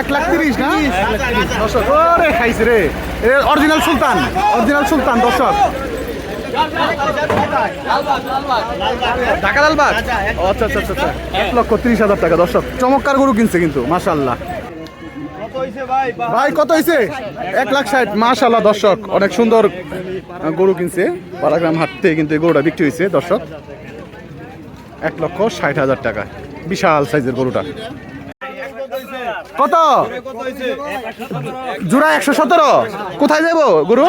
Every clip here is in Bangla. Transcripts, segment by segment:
এক লাখ তিরিশ না? দর্শক ওরে খাইছে রে। অরিজিনাল সুলতান অরিজিনাল সুলতান দর্শক। ঢাকা লালবাগ আচ্ছা আচ্ছা আচ্ছা আচ্ছা। এক লক্ষ তিরিশ হাজার টাকা দর্শক। চমৎকার গরু কিনছে কিন্তু মাশাল্লাহ ভাই কত হয়েছে এক লাখ ষাট মাশাল্লাহ দর্শক। অনেক সুন্দর গরু কিনছে। পাড়াগ্রাম হাট থেকে কিন্তু এই গরুটা বিক্রি হয়েছে দর্শক। এক লক্ষ ষাট হাজার টাকা। বিশাল সাইজের গরুটা। কত? জোড়া একশো সতেরো। কোথায় যাব, গরু?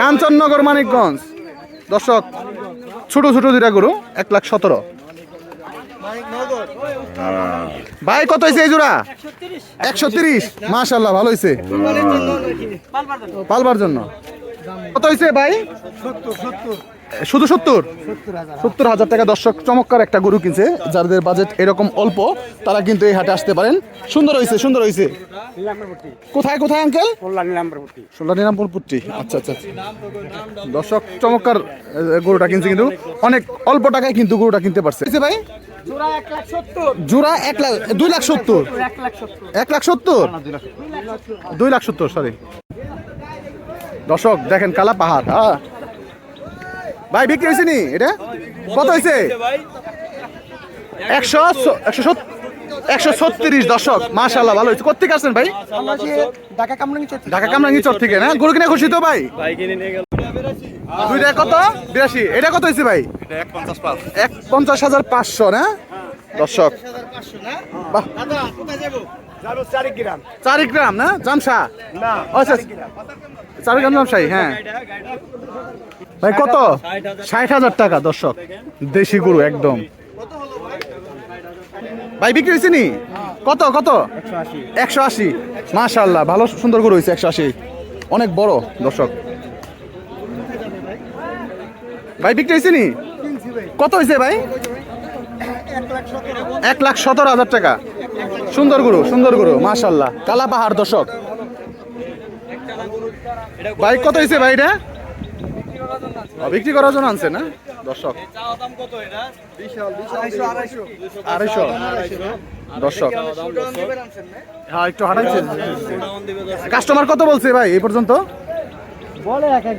কাঞ্চননগর মানিকগঞ্জ। দর্শক, ছোট ছোট দুইটা গুরু, এক লাখ সতেরো। ভাই, কত হয়েছে এই জোড়া? একশো তিরিশ। মাশাল্লাহ ভালো হয়েছে পালবার জন্য। কত হয়েছে ভাই? শুধু সত্তর? সত্তর হাজার টাকা দর্শক চমৎকার একটা গরু কিনছে যাদের বাজেট এরকম অল্প তারা কিন্তু এই হাটে আসতে পারেন। সুন্দর হয়েছে সুন্দর হয়েছে। কোথায় কোথায় আঙ্কেল সোলা নিরামপুর পুট্টি আচ্ছা আচ্ছা আচ্ছা। দর্শক চমৎকার গরুটা কিনছে কিন্তু। অনেক অল্প টাকায় কিন্তু গরুটা কিনতে পারছে। ভাই? জোড়া এক লাখ দুই লাখ সত্তর? এক লাখ সত্তর। দুই লাখ সত্তর সরি দর্শক দেখেন কালা পাহাড় হ্যাঁ। ভাই বিক্রি হয়েছে নি? এটা? কত হয়েছে? একশো একশো একশো ছত্রিশ দর্শক মাশাল্লাহ ভালো হয়েছে। কোথেকে আসছেন ভাই? ঢাকা কামরাঙ্গি চত্বর ঢাকা কামরাঙ্গি চর থেকে না? গরু কিনে খুশি তো ভাই? দুইটা কত? বিরাশি। এটা কত হয়েছে ভাই? এক পঞ্চাশ হাজার পাঁচশো না? দর্শক। বাহ। চারি গ্রাম না? জামসা আচ্ছা চারি গ্রাম। জামসাই হ্যাঁ। ভাই, কত? ষাট হাজার টাকা, দর্শক। দেশি গরু, একদম। ভাই, বিক্রি হয়েছে নি? কত কত? একশো আশি। মাশাল্লাহ ভালো সুন্দর গরু হয়েছে, একশো আশি। অনেক বড়, দর্শক। ভাই, বিক্রি হয়েছে নি? কত হয়েছে ভাই? এক লাখ সতেরো হাজার টাকা। সুন্দর গরু সুন্দর গরু মাশাল্লাহ কালা পাহাড় দর্শক। ভাই, কত হয়েছে ভাই এটা? বিক্রি করার জন্য আনছে না? দর্শক। আড়াইশো। দর্শক। হ্যাঁ একটু হাঁটাইছে কাস্টমার কত বলছে ভাই এই পর্যন্ত? বলে এক এক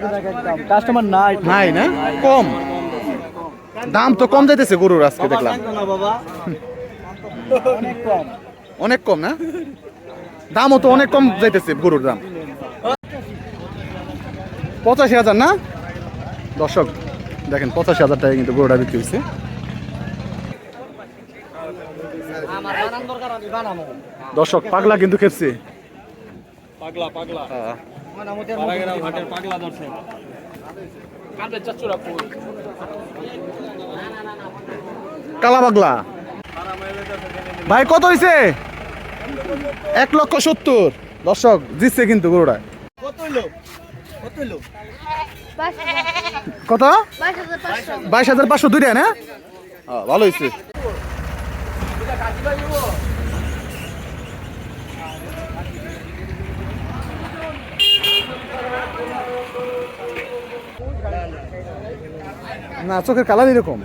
কাস্টমার নাই। নাই না? কম। দাম তো কম যাইতেছে গরুর আজকে দেখলাম। অনেক কম। অনেক কম না? দামও তো অনেক কম যাইতেছে গরুর দাম। পঁচাশি হাজার না? দর্শক দেখেন পঁচাশি হাজার টাকা কিন্তু গরুটা বিক্রি হয়েছে। আমার বানান দরকার আমি বানাবো দর্শক পাগলা কিন্তু খেপছে। পাগলা পাগলা। হ্যাঁ। পাগলা দর্শক। কালা পাগলা। ভাই কত হয়েছে এক লক্ষ সত্তর। দর্শক জিতছে কিন্তু গরুটা। কত হইল? কত হইল? কত? বাইশ হাজার পাঁচশো। দুইটা না? হ্যাঁ, ভালো হয়েছে। না চোখের কালার এরকম।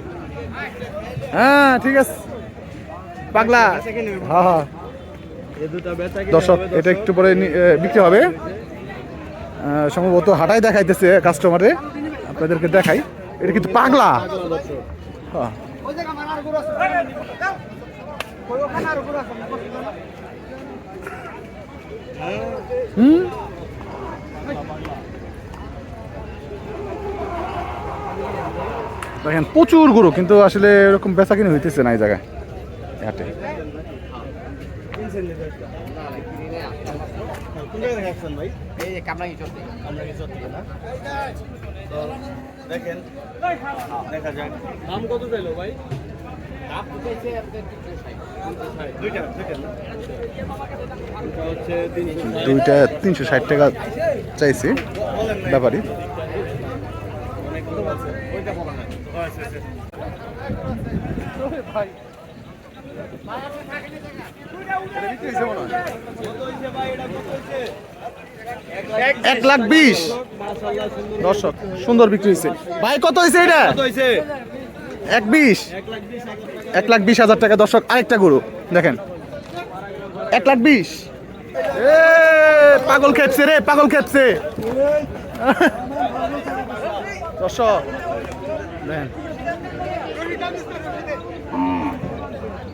হ্যাঁ ঠিক আছে। পাগলা। হ্যাঁ হ্যাঁ। দর্শক এটা একটু পরে বিক্রি হবে। সম্ভবত হাটাই দেখাইতেছে কাস্টমারে আপনাদেরকে দেখাই। এটা কিন্তু পাগলা। হ্যাঁ। হুম? দেখেন, প্রচুর গরু, কিন্তু আসলে এরকম বেচা কিনে হইতেছে না এই জায়গায়। হাটে। কোন জায়গায় রাখছেন ভাই? এই যে কামরাঙ্গি চত্বর। কামরাঙ্গি চত্বর না? তো দেখেন দেখা যাক। দাম কত চাইলো ভাই? দুইটা তিনশো ষাট। টাকা চাইছি ব্যাপারী। ওইটা বলা না আচ্ছা আচ্ছা। এক লাখ বিশ। দর্শক সুন্দর বিক্রি হয়েছে ভাই কত হয়েছে এটা? এক বিশ। এক লাখ বিশ হাজার টাকা। দর্শক আরেকটা গরু দেখেন। এক লাখ বিশ। পাগল খেপছে রে পাগল খেপছে। দর্শক দেখেন।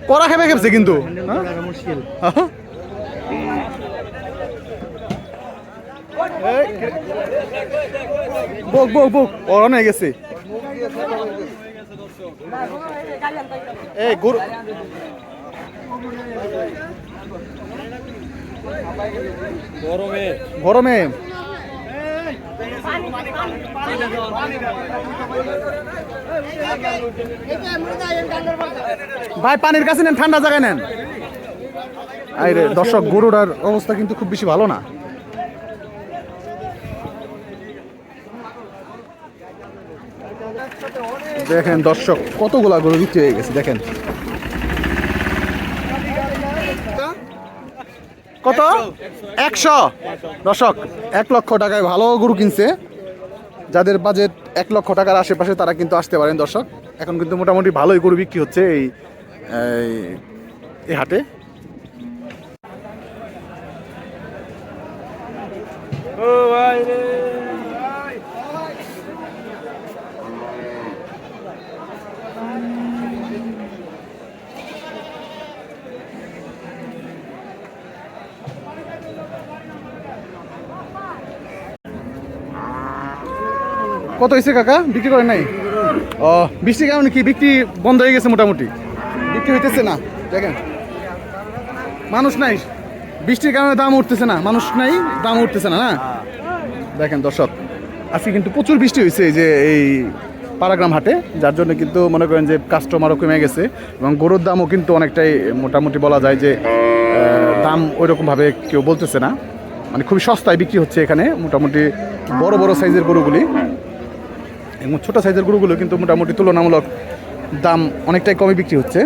কড়া খেপে খেপছে কিন্তু। হ্যাঁ? বক বক বক অরণ গেছে। এই গরু গরমে গরমে ভাই, পানির কাছে নেন, ঠান্ডা জায়গায় নেন। আরে দর্শক, গরুটার অবস্থা কিন্তু খুব বেশি ভালো না। দেখেন দর্শক, কতগুলা গরু বিক্রি হয়ে গেছে, দেখেন। কত? একশো। দর্শক, এক লক্ষ টাকায় ভালো গরু কিনছে। যাদের বাজেট এক লক্ষ টাকার আশেপাশে তারা কিন্তু আসতে পারেন, দর্শক। এখন কিন্তু মোটামুটি ভালোই গরু বিক্রি হচ্ছে এই এই- হাটে। ও কত হয়েছে কাকা? বিক্রি করেন নাই? ও বৃষ্টির কারণে কি? বিক্রি বন্ধ হয়ে গেছে মোটামুটি। বিক্রি হইতেছে না, দেখেন। মানুষ নাই। বৃষ্টির কারণে দাম উঠতেছে না। মানুষ নাই, দাম উঠতেছে না না? দেখেন দর্শক, আজকে কিন্তু প্রচুর বৃষ্টি হয়েছে যে এই পাড়াগ্রাম হাটে, যার জন্য কিন্তু মনে করেন যে কাস্টমারও কমে গেছে এবং গরুর দামও কিন্তু অনেকটাই মোটামুটি বলা যায় যে দাম ওই রকমভাবে কেউ বলতেছে না। মানে খুবই সস্তায় বিক্রি হচ্ছে এখানে, মোটামুটি বড় বড় সাইজের গরুগুলি। এবং ছোটো সাইজের গরুগুলো কিন্তু মোটামুটি তুলনামূলক দাম অনেকটাই কমে বিক্রি হচ্ছে।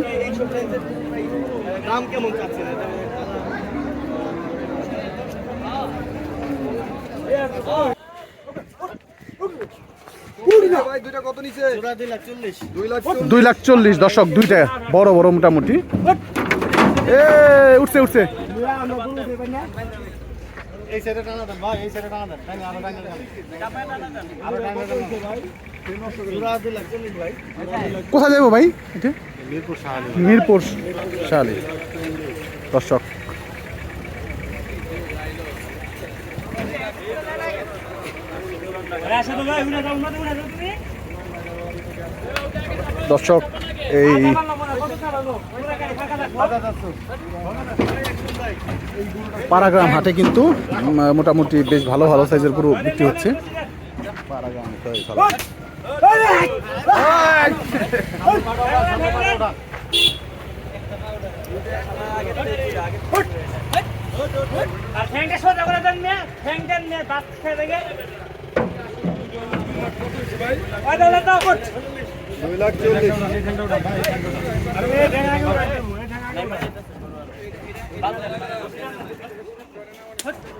দুই লাখ চল্লিশ। দশক দুইটা বড় বড় মোটামুটি। এ উঠছে উঠছে। এই সাইডে টানা দেন ভাই এই সাইডে টানা দেন টানি আরও টানি আরও টানি কোথায় যাব ভাই এটা মিরপুর শাহালি মিরপুর শালি দর্শক দর্শক এই পাড়াগ্রাম হাটে কিন্তু মোটামুটি বেশ ভালো ভালো সাইজের গরু বিক্রি হচ্ছে। আর ঠ্যাংটা সোজা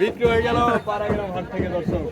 বিক্রি হয়ে গেল পাড়াগ্রাম হাট থেকে দর্শক